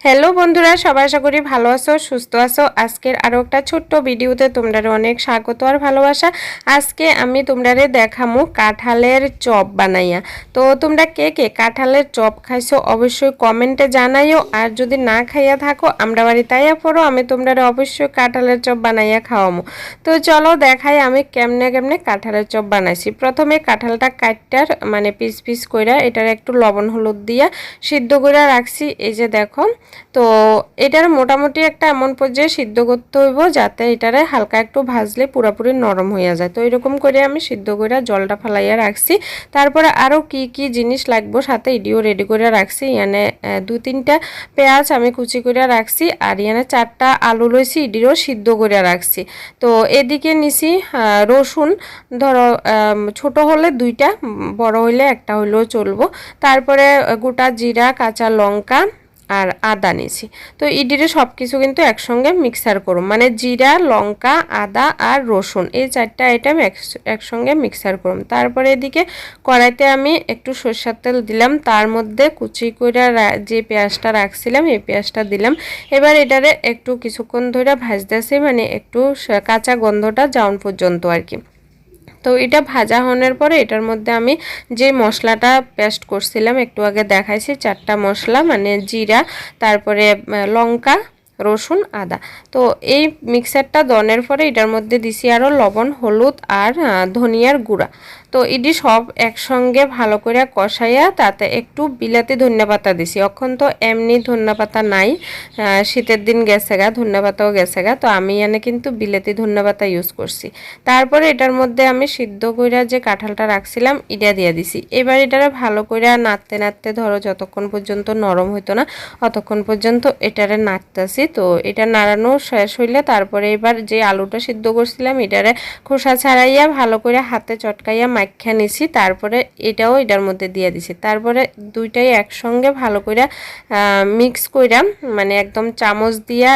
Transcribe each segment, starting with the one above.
Hello বন্ধুরা, সবাই আশা করি ভালো আছো, সুস্থ আছো। আজকের আরও একটা ছোট্ট ভিডিওতে তোমরা অনেক স্বাগত আর ভালোবাসা। আজকে আমি তোমরারে দেখামু কাঁঠালের চপ বানাইয়া। তো তোমরা কে কে কাঁঠালের চপ খাইছো অবশ্যই কমেন্টে জানাইও। আর যদি না খাইয়া থাকো, আমরা বাড়ি তাইয়া পড়ো, আমি তোমরা অবশ্যই কাঁঠালের চপ বানাইয়া খাওয়ামো। তো চলো দেখাই আমি কেমনে কেমনে কাঁঠালের চপ বানাইছি। প্রথমে কাঁঠালটা কাটটার মানে পিস পিস কইরা, এটার একটু লবণ হলুদ দিয়া সিদ্ধ করে রাখছি। এই যে দেখো তো এটার মোটামুটি একটা এমন পর্যায়ে সিদ্ধ করতে হইব যাতে এটারে হালকা একটু ভাজলে পুরোপুরি নরম হইয়া যায়। তো এরকম করে আমি সিদ্ধ করে জলটা ফালাইয়া রাখছি। তারপরে আরও কি কি জিনিস লাগবো সাথে ইডিও রেডি করে রাখছি। ইয়ানে দু তিনটা পেঁয়াজ আমি কুচি করে রাখছি আর ইয়ানে চারটা আলু লইছি, ইডিরও সিদ্ধ করে রাখছি। তো এদিকে নিছি রসুন। ধরো ছোট হলে দুইটা, বড় হইলে একটা হইলেও চলবো। তারপরে গোটা জিরা, কাঁচা লঙ্কা আর আদা নিয়েছি। তো ইডিরে সব কিছু কিন্তু একসঙ্গে মিক্সার করুন। মানে জিরা, লঙ্কা, আদা আর রসুন, এই চারটা আইটেম একসঙ্গে মিক্সার করুন। তারপরে এদিকে কড়াইতে আমি একটু সরষার তেল দিলাম। তার মধ্যে কুচি করে যে পেঁয়াজটা রাখছিলাম, এই পেঁয়াজটা দিলাম। এবার এটারে একটু কিছুক্ষণ ধরে ভাজতেছি মানে একটু কাঁচা গন্ধটা যাওন পর্যন্ত আর কি। তো এটা ভাজা হওয়ার পরে এটার মধ্যে আমি যে মশলাটা পেস্ট করছিলাম, একটু আগে দেখাইছি, চারটা মশলা মানে জিরা, তারপরে লঙ্কা রসুন, আদা। তো এই মিক্সারটা দনের পরে এটার মধ্যে দিছি আরও লবণ, হলুদ আর ধনিয়ার গুঁড়া। তো এটি সব একসঙ্গে ভালো করে কষাইয়া তাতে একটু বিলাতি ধন্যপাতা দিছি। অখন তো এমনি ধন্যপাতা নাই শীতের দিন গেছে গা ধন্যপাতাও গেছে গা। তো আমি এনে কিন্তু বিলাতি ধন্যপাতা ইউজ করছি। তারপরে এটার মধ্যে আমি সিদ্ধ কইরা যে কাঁঠালটা রাখছিলাম, এটা দিয়ে দিছি। এবার এটারে ভালো করে নাড়তে নাড়তে ধরো যতক্ষণ পর্যন্ত নরম হইতো না, অতক্ষণ পর্যন্ত এটারে নাড়তেছি। তো এটা নাড়ানো শেষ হইলে তারপরে এবার যে আলুটা সিদ্ধ করছিলাম, এটারে খোসা ছাড়াইয়া ভালো করে হাতে চটকাইয়া মাখা নিছি। তারপরে এটাও এটার মধ্যে দিয়ে দিছি। তারপরে দুইটাই একসঙ্গে ভালো করে মিক্স কইরা মানে একদম চামচ দিয়া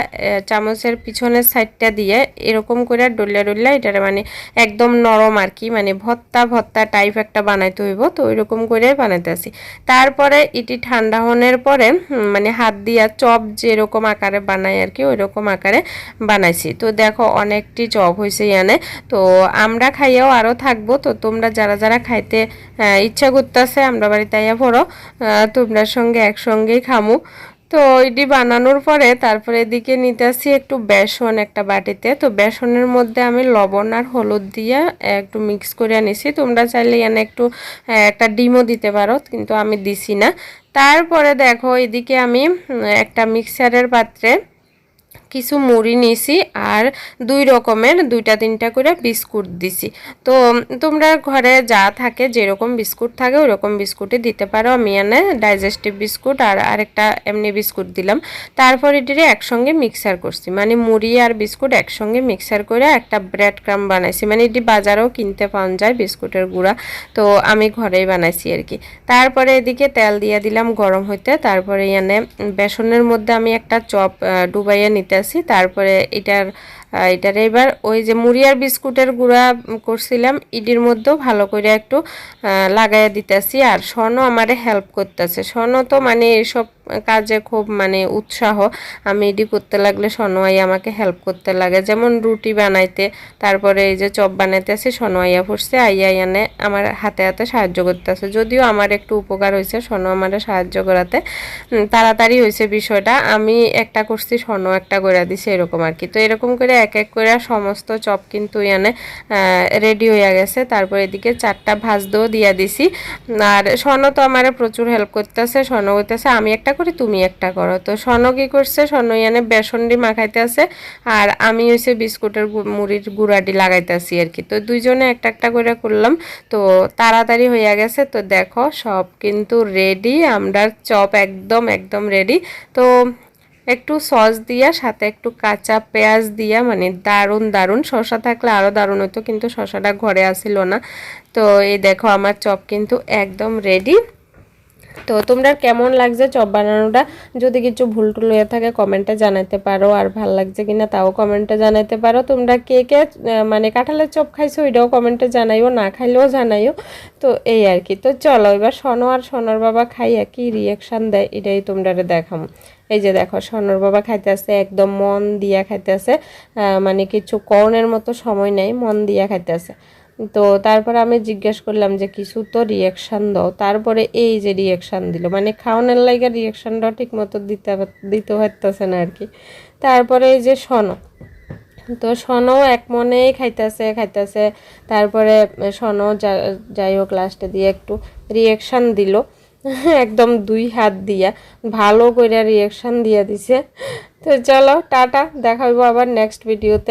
চামচের পিছনের সাইডটা দিয়ে এরকম করে ডলিয়া ডলিয়া এটারে মানে একদম নরম আর কি মানে ভত্তা ভত্তা টাইপ একটা বানাইতে হইব। তো ওইরকম করে বানাইতে আসি তারপরে এটি ঠান্ডা হনের পরে মানে হাত দিয়া চপ যেরকম আকারে বানাই আর কি ওই রকম আকারে বানাইছি। তো দেখো অনেকটি চপ হয়েছে ইয়ানে। তো আমরা খাইয়াও আরও থাকব। তো তোমরা যারা যারা খাইতে ইচ্ছা করতেছে, আমরা বাড়িতে আইয়া পড়ো। তোমরা সঙ্গে একসঙ্গেই খামু। তো ওইটি বানানোর পরে তারপরে এদিকে নিতে আসি একটু বেসন একটা বাটিতে। তো বেসনের মধ্যে আমি লবণ আর হলুদ দিয়ে একটু মিক্স করে আনিছি। তোমরা চাইলে এনে একটু একটা ডিমও দিতে পারো, কিন্তু আমি দিছি না। তারপরে দেখো এদিকে আমি একটা মিক্সারের পাত্রে কিছু মুড়ি নিছি আর দুই রকমের, দুইটা তিনটা করে বিস্কুট দিছি। তো, তোমরা ঘরে যা থাকে, যেরকম বিস্কুট থাকে ওই রকম বিস্কুটই দিতে পারো। আমি এনে ডাইজেস্টিভ বিস্কুট আর আরেকটা এমনি বিস্কুট দিলাম। তারপর এটিরে একসঙ্গে মিক্সার করছি। মানে মুড়ি আর বিস্কুট একসঙ্গে মিক্সার করে একটা ব্রেড ক্রাম বানাইছি। মানে এটি বাজারেও কিনতে পাওয়া যায় বিস্কুটের গুঁড়া। তো, আমি ঘরেই বানাইছি আর কি। তারপরে এদিকে তেল দিয়ে দিলাম গরম হইতে। তারপরে এনে বেসনের মধ্যে আমি একটা চপ ডুবাইয়া নিতে আসি তারপরে এটার এটার এবার ওই যে মুড়িয়ার বিস্কুটের গুঁড়া করছিলাম, ইডির মধ্যেও ভালো করে একটু লাগাইয়া দিতেছি, আর স্বর্ণ আমারে হেল্প করতেছে। স্বর্ণ তো মানে এসব কাজে খুব মানে উৎসাহ। আমি এটি করতে লাগলে সনোয়াই আমাকে হেল্প করতে লাগে। যেমন রুটি বানাইতে, তারপরে এই যে চপ বানাইতে আছে সনোয়াইয়া পড়ছে আইয়া আনে আমার হাতে হাতে সাহায্য করতেছে। যদিও আমার একটু উপকার হয়েছে সনো আমার সাহায্য করাতে। তাড়াতাড়ি হয়েছে বিষয়টা। আমি একটা করছি স্বর্ণ একটা করে দিছি, এরকম আর কি। তো এরকম করে এক এক করে সমস্ত চপ কিন্তু এনে রেডি হয়ে গেছে। তারপর এদিকে চারটা ভাজ দিয়েও দিয়া দিছি। আর স্বর্ণ তো আমার প্রচুর হেল্প করতেছে স্বর্ণ করতেছে আমি একটা করি, তুমি একটা করো। তো স্বর্ণ কী করছে? স্বর্ণ ইয়ানে বেসনডি মাখাইতে আছে, আর আমি হচ্ছে বিস্কুটের মুড়ির গুঁড়াডি লাগাইতে আছি আর কি। তো দুইজনে একটা একটা করে করলাম, তো তাড়াতাড়ি হইয়া গেছে। তো দেখো, সব কিন্তু রেডি আমরা চপ একদম একদম রেডি তো একটু সস দিয়া, সাথে একটু কাঁচা পেঁয়াজ দিয়া মানে দারুণ দারুণ। শশা থাকলে আরও দারুণ হতো কিন্তু শশাটা ঘরে আসিল না। তো এই দেখো, আমার চপ কিন্তু একদম রেডি তো তোমরা কেমন লাগছে চপ বানানোটা? যদি কিছু ভুল টুল হয়ে থাকে কমেন্টে জানাতে পারো। আর ভালো লাগছে কিনা তাও কমেন্টে জানাতে পারো। তোমরা কে কে মানে কাঁঠালের চপ খাইছো ওইটাও কমেন্টে জানাইও, না খাইলেও জানাইও। তো এই আর কি। তো চলো, এবার সনো আর সোনার বাবা খাইয়া কি রিয়াকশান দেয়, এটাই তোমরা দেখাম। এই যে দেখো, সোনার বাবা খাইতে খাইতেছে একদম মন দিয়া খাইতে খাইতেছে মানে কিছু করণের মতো সময় নেই, মন দিয়া খাইতে খাইতেছে তো তারপরে আমি জিজ্ঞেস করলাম যে কিছু তো রিয়াকশান দাও? তারপরে এই যে রিয়াকশান দিল মানে খাওয়ানোর লাগে রিয়াকশানটাও ঠিক মতো দিতে দিতে পারতেছে না আর কি। তারপরে এই যে শোনো তো শোনো এক মনেই খাইতেছে খাইতেছে, তারপরে যা- যাই হোক লাস্টে দিয়ে একটু রিয়াকশান দিল, একদম দুই হাত দিয়া, ভালো করে রিয়াকশান দিয়ে দিছে। তো চলো, টাটা, দেখা হইবো আবার নেক্সট ভিডিওতে